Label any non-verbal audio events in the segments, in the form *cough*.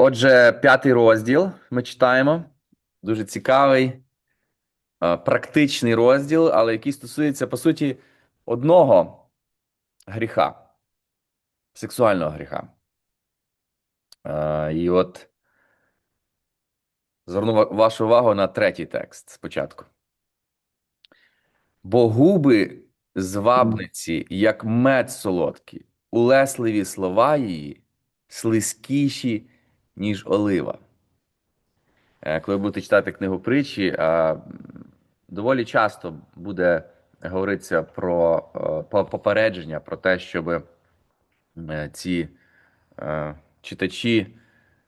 Отже, п'ятий розділ ми читаємо. Дуже цікавий, е, практичний розділ, але який стосується, по суті, одного гріха, сексуального гріха. Е, І от зверну вашу увагу на третій текст спочатку. Бо губи звабниці, як мед солодкий, улесливі слова її, слизькіші, ніж олива. Е, Коли будете читати книгу притчі, доволі часто буде говоритися про е, попередження, про те, щоб е, ці е, читачі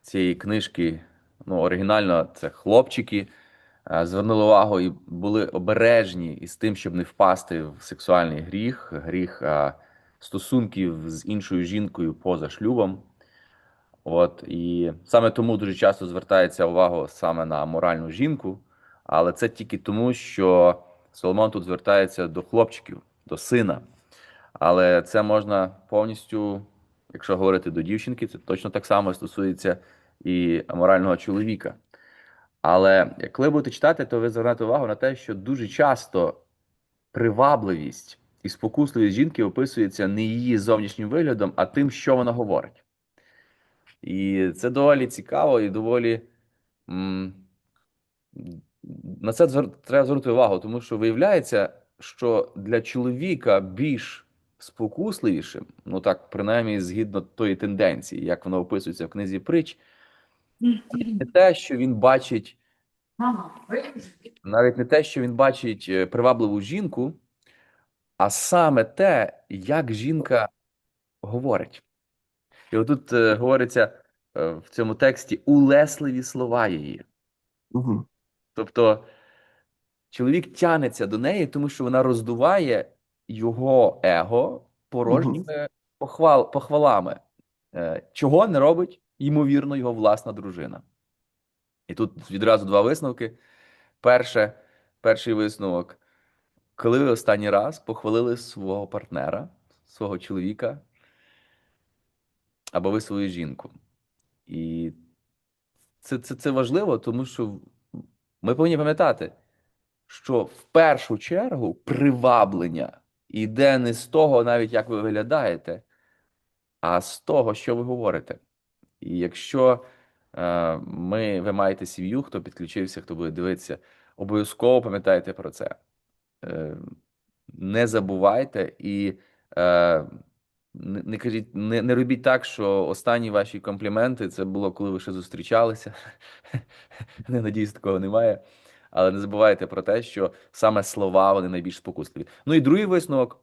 цієї книжки, ну, оригінально це хлопчики, е, звернули увагу і були обережні із тим, щоб не впасти в сексуальний гріх, гріх е, стосунків з іншою жінкою поза шлюбом. От і саме тому дуже часто звертається увагу саме на моральну жінку, але це тільки тому, що Соломон тут звертається до хлопчиків, до сина. Але це можна повністю, якщо говорити до дівчинки, це точно так само стосується і морального чоловіка. Але коли будете читати, то ви звернете увагу на те, що дуже часто привабливість і спокусливість жінки описується не її зовнішнім виглядом, а тим, що вона говорить. І це доволі цікаво і доволі на це треба звернути увагу, тому що виявляється, що для чоловіка більш спокусливішим, ну так, принаймні, згідно тої тенденції, як воно описується в книзі притч, не те, що він бачить, навіть не те, що він бачить е, привабливу жінку, а саме те, як жінка говорить. І отут е, говориться е, в цьому тексті улесливі слова її. Угу. Тобто чоловік тянеться до неї, тому що вона роздуває його его порожніми похвал, похвалами, Е, чого не робить, ймовірно, його власна дружина. І тут відразу два висновки. Перше, перший висновок. Коли ви останній раз похвалили свого партнера, свого чоловіка, або ви свою жінку. І це, це, це важливо, тому що ми повинні пам'ятати, що в першу чергу приваблення йде не з того, навіть як ви виглядаєте, а з того, що ви говорите. І якщо е, ми, ви маєте сім'ю, хто підключився, хто буде дивитися, обов'язково пам'ятайте про це. Е, не забувайте і е, не, кажіть, не, не робіть так, що останні ваші компліменти це було, коли ви ще зустрічалися. *laughs* Не надіюсь, такого немає. Але не забувайте про те, що саме слова вони найбільш спокусливі. Ну і другий висновок,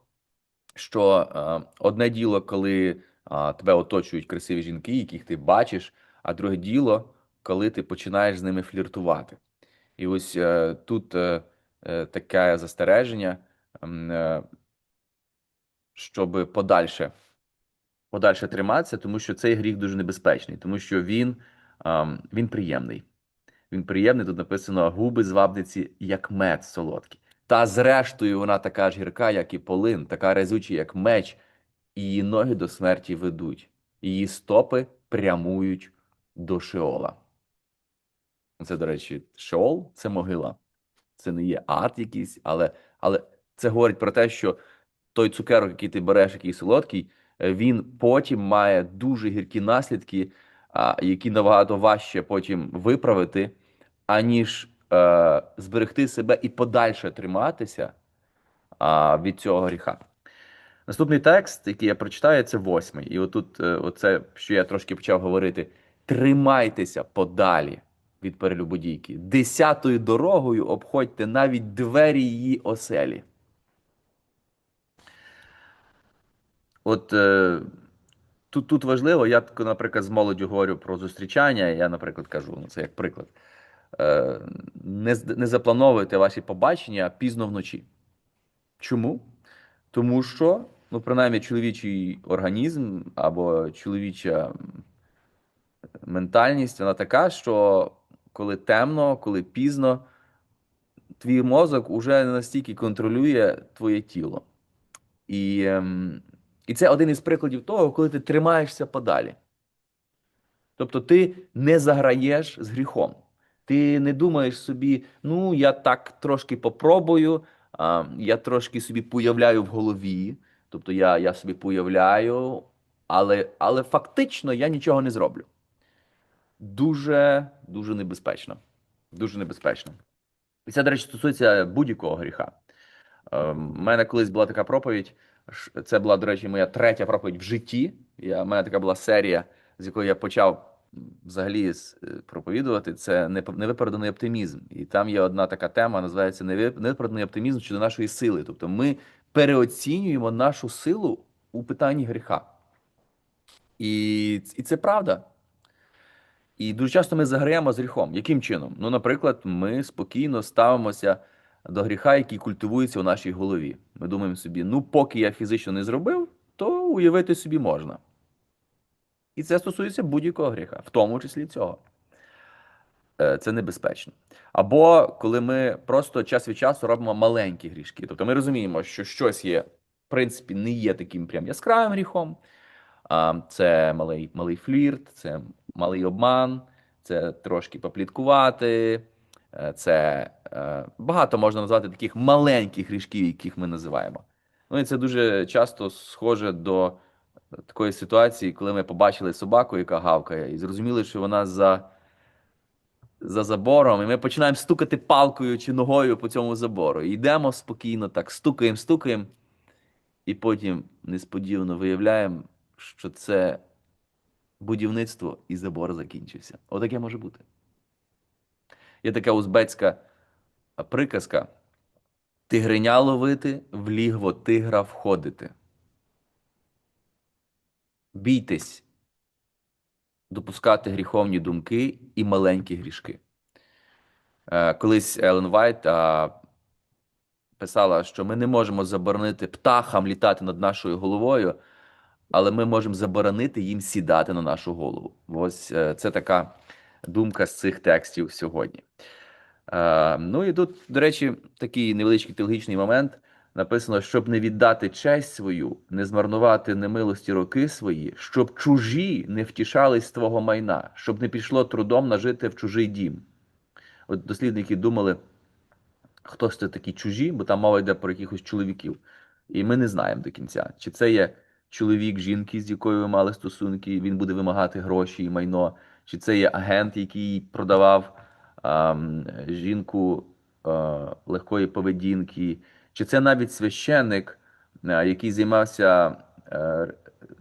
що е, одне діло, коли е, тебе оточують красиві жінки, яких ти бачиш, а друге діло, коли ти починаєш з ними фліртувати. І ось е, тут е, е, таке застереження, е, щоб подальше, подальше триматися, тому що цей гріх дуже небезпечний, тому що він, ем, він приємний. Він приємний, тут написано губи звабниці, як мед солодкий. Та зрештою вона така ж гірка, як і полин, така разюча, як меч, і її ноги до смерті ведуть, її стопи прямують до Шеола. Це, до речі, Шеол це могила. Це не є ад якийсь, але, але це говорить про те, що той цукерок, який ти береш, який солодкий, е, він потім має дуже гіркі наслідки, які набагато важче потім виправити, аніж е, зберегти себе і подальше триматися а, від цього гріха. Наступний текст, який я прочитаю, це восьмий. І отут, е, оце, що я трошки почав говорити: тримайтеся подалі від перелюбодійки. Десятою дорогою обходьте навіть двері її оселі. От е, тут, тут важливо, я, наприклад, з молоддю говорю про зустрічання. Я, наприклад, кажу, ну це як приклад. Е, не, не заплановуйте ваші побачення пізно вночі. Чому? Тому що, ну, принаймні, чоловічий організм або чоловіча ментальність, вона така, що коли темно, коли пізно, твій мозок уже не настільки контролює твоє тіло. І, ем, і це один із прикладів того, коли ти тримаєшся подалі. Тобто ти не заграєш з гріхом. Ти не думаєш собі, ну я так трошки попробую, а, я трошки собі появляю в голові. Тобто я, я собі появляю, але, але фактично я нічого не зроблю. Дуже, дуже небезпечно. Дуже небезпечно. І це, до речі, стосується будь-якого гріха. У мене колись була така проповідь. Це була, до речі, моя третя проповідь в житті. Я, у мене така була серія, з якої я почав взагалі е, проповідувати. Це невиправданий оптимізм. І там є одна така тема, називається «Невип- невиправданий оптимізм щодо нашої сили. Тобто ми переоцінюємо нашу силу у питанні гріха. І, і це правда. І дуже часто ми заграємо з гріхом. Яким чином? Ну, наприклад, ми спокійно ставимося до гріха, який культивується у нашій голові. Ми думаємо собі, ну, поки я фізично не зробив, то уявити собі можна. І це стосується будь-якого гріха, в тому числі цього. Е, Це небезпечно. Або коли ми просто час від часу робимо маленькі грішки. Тобто ми розуміємо, що щось є, в принципі, не є таким прям яскравим гріхом. Це малий, малий флірт, це малий обман, це трошки попліткувати, це е, багато можна назвати таких маленьких грішків, яких ми називаємо. Ну і це дуже часто схоже до такої ситуації, коли ми побачили собаку, яка гавкає, і зрозуміли, що вона за, за забором, і ми починаємо стукати палкою чи ногою по цьому забору. І йдемо спокійно, так стукаємо, стукаємо, і потім несподівано виявляємо, що це будівництво і забор закінчився. Отаке може бути. Є така узбецька приказка: тигриня ловити, в лігво тигра входити. Бійтесь допускати гріховні думки і маленькі грішки. Е, Колись Елен Вайт писала, що ми не можемо заборонити птахам літати над нашою головою, але ми можемо заборонити їм сідати на нашу голову. Ось е, це така думка з цих текстів сьогодні. Е, Ну і тут, до речі, такий невеличкий теологічний момент. Написано, щоб не віддати честь свою, не змарнувати немилості роки свої, щоб чужі не втішались з твого майна, щоб не пішло трудом нажити в чужий дім. От дослідники думали, хто це такі чужі, бо там мова йде про якихось чоловіків. І ми не знаємо до кінця, чи це є чоловік жінки, з якою ви мали стосунки, він буде вимагати гроші і майно, чи це є агент, який продавав ам, жінку е, легкої поведінки, чи це навіть священник, е, який займався е,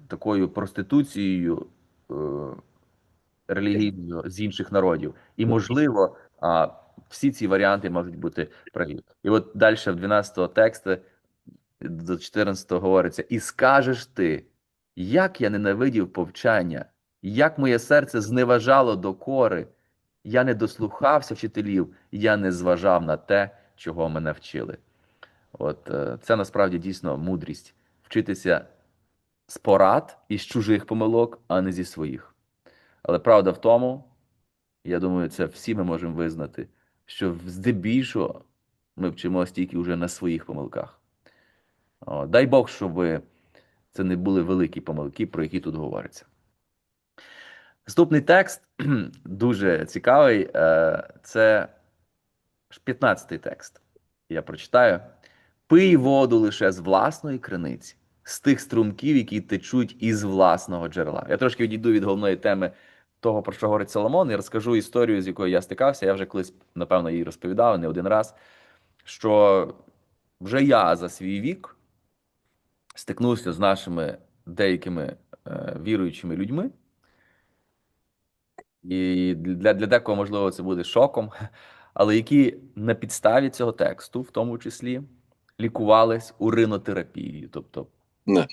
такою проституцією е, релігійною з інших народів. І, можливо, а, всі ці варіанти можуть бути праві. І от далі в 12 тексті до 14 говориться: І скажеш ти, як я ненавидів повчання, як моє серце зневажало докори, я не дослухався вчителів, я не зважав на те, чого мене вчили. От е, це насправді дійсно мудрість вчитися з порад із чужих помилок, а не зі своїх. Але правда в тому, я думаю, це всі ми можемо визнати, що здебільшого ми вчимося тільки вже на своїх помилках. О, дай Бог, щоб це не були великі помилки, про які тут говориться. Наступний текст *clears throat* дуже цікавий. е, Це 15-й текст. Я прочитаю: Пий воду лише з власної криниці, з тих струмків, які течуть із власного джерела. Я трошки відійду від головної теми того, про що говорить Соломон, і розкажу історію, з якою я стикався. Я вже колись, напевно, її розповідав не один раз. Що вже я за свій вік стикнувся з нашими деякими е, віруючими людьми. І для, для декого, можливо, це буде шоком, *laughs* але які на підставі цього тексту, в тому числі, лікувались уринотерапією, тобто Не.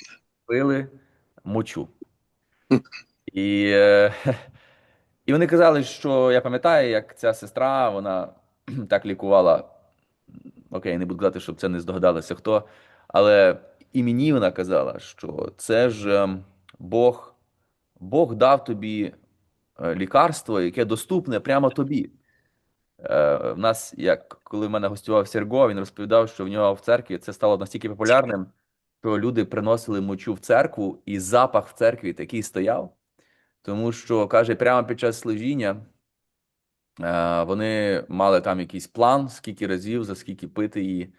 пили мочу. І, е, *laughs* і вони казали, що я пам'ятаю, як ця сестра, вона *clears throat* так лікувала. Окей, не буду казати, щоб це не здогадалося хто. Але і мені вона казала, що це ж ем, Бог, Бог дав тобі е, лікарство, яке доступне прямо тобі. Е, В нас, як коли в мене гостював Серго, він розповідав, що в нього в церкві це стало настільки популярним, що люди приносили мочу в церкву, і запах в церкві такий стояв, тому що каже, прямо під час служіння е, вони мали там якийсь план, скільки разів, за скільки пити її.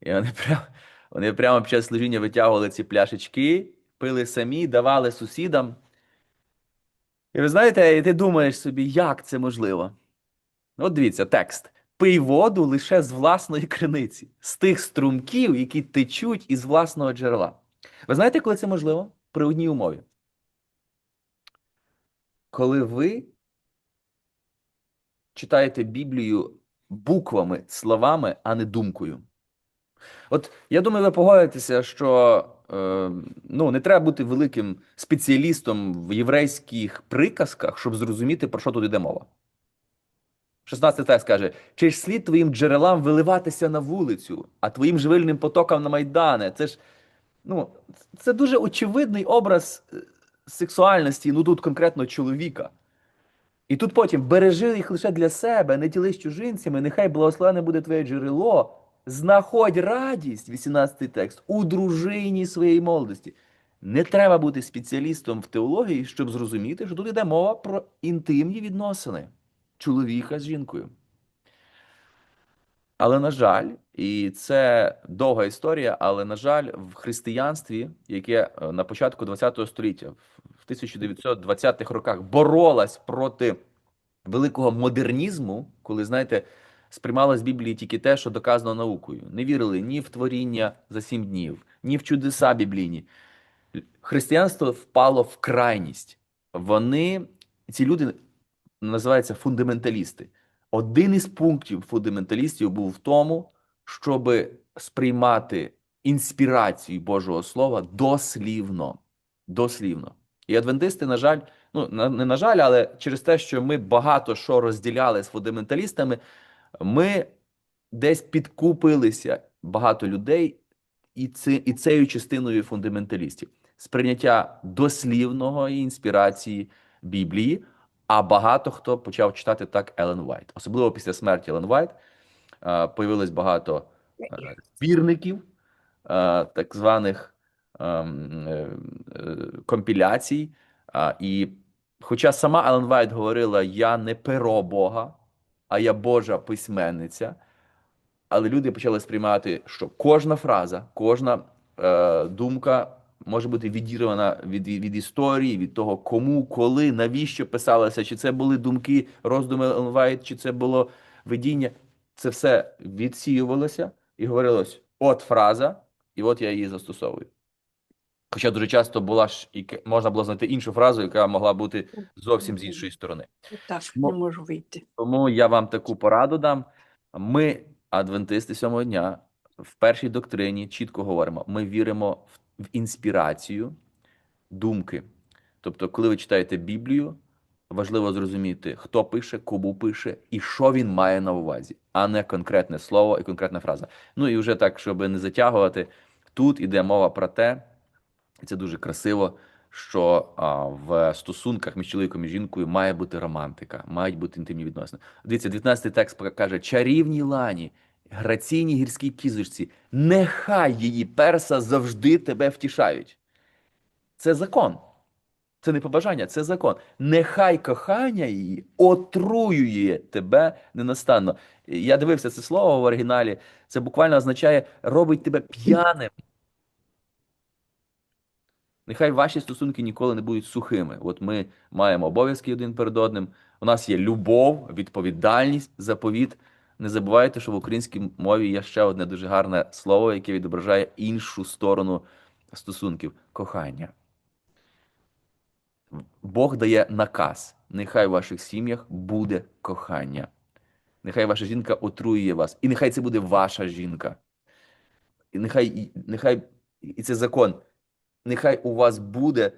І вони прямо, вони прямо під час служіння витягували ці пляшечки, пили самі, давали сусідам. І ви знаєте, і ти думаєш собі, як це можливо? От дивіться, текст. Пий воду лише з власної криниці, з тих струмків, які течуть із власного джерела. Ви знаєте, коли це можливо? При одній умові. Коли ви читаєте Біблію буквами, словами, а не думкою. От я думаю, ви погодитеся, що е, ну, не треба бути великим спеціалістом в єврейських приказках, щоб зрозуміти, про що тут йде мова. 16 текст каже: чи ж слід твоїм джерелам виливатися на вулицю, а твоїм живильним потокам на майдане? Це ж ну, це дуже очевидний образ е, сексуальності, ну тут конкретно чоловіка. І тут потім бережи їх лише для себе, не ділись чужинцями, нехай благословене буде твоє джерело. Знаходь радість, 18 текст, у дружині своєї молодості. Не треба бути спеціалістом в теології, щоб зрозуміти, що тут йде мова про інтимні відносини чоловіка з жінкою. Але, на жаль, і це довга історія, але, на жаль, в християнстві, яке е, на початку ХХ століття, в 1920-х роках боролась проти великого модернізму, коли, знаєте, сприймали з Біблії тільки те, що доказано наукою. Не вірили ні в творіння за сім днів, ні в чудеса біблійні. Християнство впало в крайність. Вони, ці люди називаються фундаменталісти. Один із пунктів фундаменталістів був в тому, щоб сприймати інспірацію Божого Слова дослівно. Дослівно. І адвентисти, на жаль, ну не на жаль, але через те, що ми багато що розділяли з фундаменталістами, ми десь підкупилися багато людей і, це, і цією частиною фундаменталістів. Сприйняття дослівного і інспірації Біблії, а багато хто почав читати так Елен Вайт. Особливо після смерті Елен Вайт е, появилось багато е, збірників, е, так званих ем, компіляцій. І хоча сама Елен Вайт говорила: я не перо Бога, а я Божа письменниця. Але люди почали сприймати, що кожна фраза, кожна е, думка може бути відірвана від, від історії, від того, кому, коли, навіщо писалося, чи це були думки, роздуми Елен Вайт, чи це було видіння. Це все відсіювалося і говорилось: от фраза, і от я її застосовую. Хоча дуже часто була ж і можна було знайти іншу фразу, яка могла бути зовсім з іншої сторони. Так, Ну, не можу вийти. Тому я вам таку пораду дам. Ми, адвентисти сьомого дня, в першій доктрині чітко говоримо: ми віримо в, в інспірацію думки. Тобто, коли ви читаєте Біблію, важливо зрозуміти, хто пише, кому пише і що він має на увазі, а не конкретне слово і конкретна фраза. Ну і вже так, щоб не затягувати, тут іде мова про те, і це дуже красиво, що а, в стосунках між чоловіком і жінкою має бути романтика, мають бути інтимні відносини. Дивіться, 19-й текст каже: чарівній лані, граційній гірській кізочці, нехай її перса завжди тебе втішають. Це закон. Це не побажання, це закон. Нехай кохання її отруює тебе ненастанно. Я дивився це слово в оригіналі. Це буквально означає робить тебе п'яним. Нехай ваші стосунки ніколи не будуть сухими. От ми маємо обов'язки один перед одним. У нас є любов, відповідальність, заповіт. Не забувайте, що в українській мові є ще одне дуже гарне слово, яке відображає іншу сторону стосунків кохання. Бог дає наказ. Нехай в ваших сім'ях буде кохання. Нехай ваша жінка отруює вас. І нехай це буде ваша жінка. І нехай, нехай і це закон. Нехай у вас буде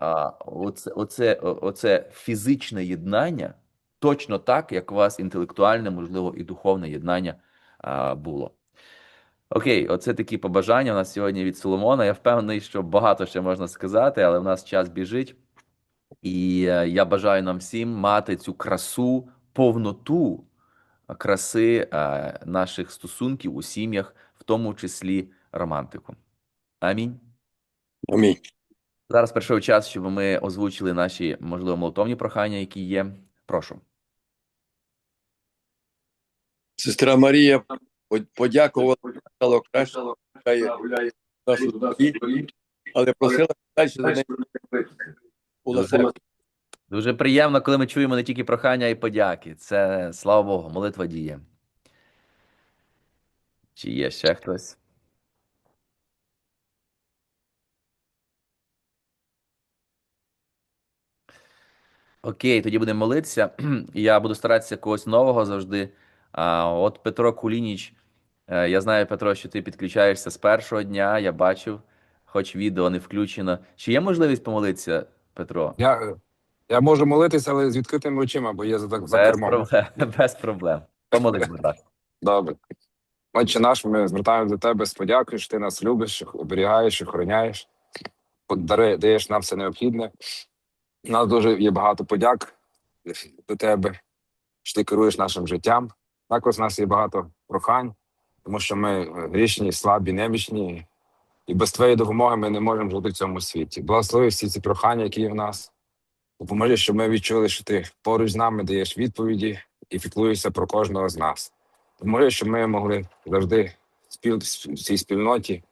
а, оце, оце, оце фізичне єднання точно так, як у вас інтелектуальне, можливо, і духовне єднання а, було. Окей, оце такі побажання у нас сьогодні від Соломона. Я впевнений, що багато ще можна сказати, але в нас час біжить. І е, я бажаю нам всім мати цю красу, повноту краси е, наших стосунків у сім'ях, в тому числі романтику. Амінь. Амінь. Зараз прийшов час, щоб ми озвучили наші, можливо, молитовні прохання, які є. Прошу. Сестра Марія подякувала, краще, нашу але просила далі за неї була. Дуже приємно, коли ми чуємо не тільки прохання, а й подяки. Це слава Богу, молитва діє. Чи є ще хтось? Окей, тоді будемо молитися. *clears throat* Я буду старатися когось нового завжди. А, от Петро Кулініч, е, я знаю, Петро, що ти підключаєшся з першого дня, я бачив, хоч відео не включено. Чи є можливість помолитися, Петро? Я, я можу молитися, але з відкритими очима, бо я за, так, за Без кермом. проблем. *laughs* Без проблем. Помолись, будь ласка. Добре. Отче наш, ми звертаємося до тебе з подякою, що ти нас любиш, оберігаєш, охороняєш, дари, даєш нам все необхідне. У нас дуже є багато подяк до тебе, що ти керуєш нашим життям. Також у нас є багато прохань, тому що ми грішні, слабі, немічні, і без твоєї допомоги ми не можемо жити в цьому світі. Благослови всі ці прохання, які є в нас. Допоможи, щоб ми відчули, що ти поруч з нами даєш відповіді і піклуєшся про кожного з нас. Допоможи, щоб ми могли завжди в цій спільноті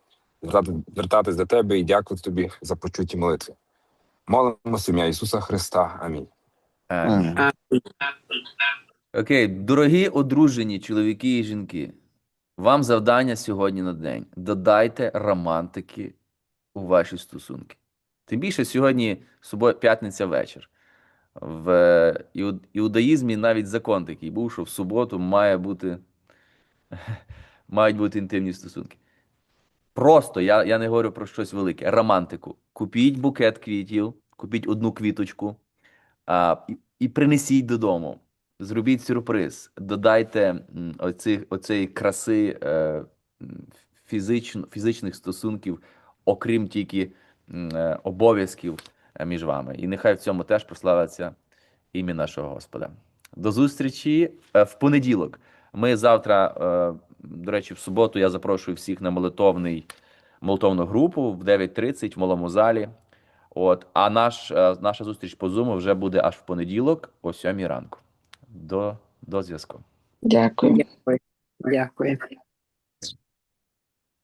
звертати- звертатись до тебе і дякувати тобі за почуті молитви. Молимося в ім'я Ісуса Христа. Амінь. Окей, дорогі одружені чоловіки і жінки, вам завдання сьогодні на день. Додайте романтики у ваші стосунки. Тим більше сьогодні субо- п'ятниця вечір. В іудаїзмі навіть закон такий був, що в суботу має бути, *laughs* мають бути інтимні стосунки. Просто я, я не говорю про щось велике. Романтику. Купіть букет квітів, купіть одну квіточку а, і, і принесіть додому. Зробіть сюрприз, додайте оцих, оцеї краси е, фізично, фізичних стосунків, окрім тільки е, обов'язків е, між вами. І нехай в цьому теж прославиться ім'я нашого Господа. До зустрічі е, в понеділок. Ми завтра, е, до речі, в суботу я запрошую всіх на молитовний молитовну групу в 9.30 в малому залі. От, а наш, е, наша зустріч по Zoom вже буде аж в понеділок о 7 ранку. До, до зв'язку. Дякую. Дякую. Дякую.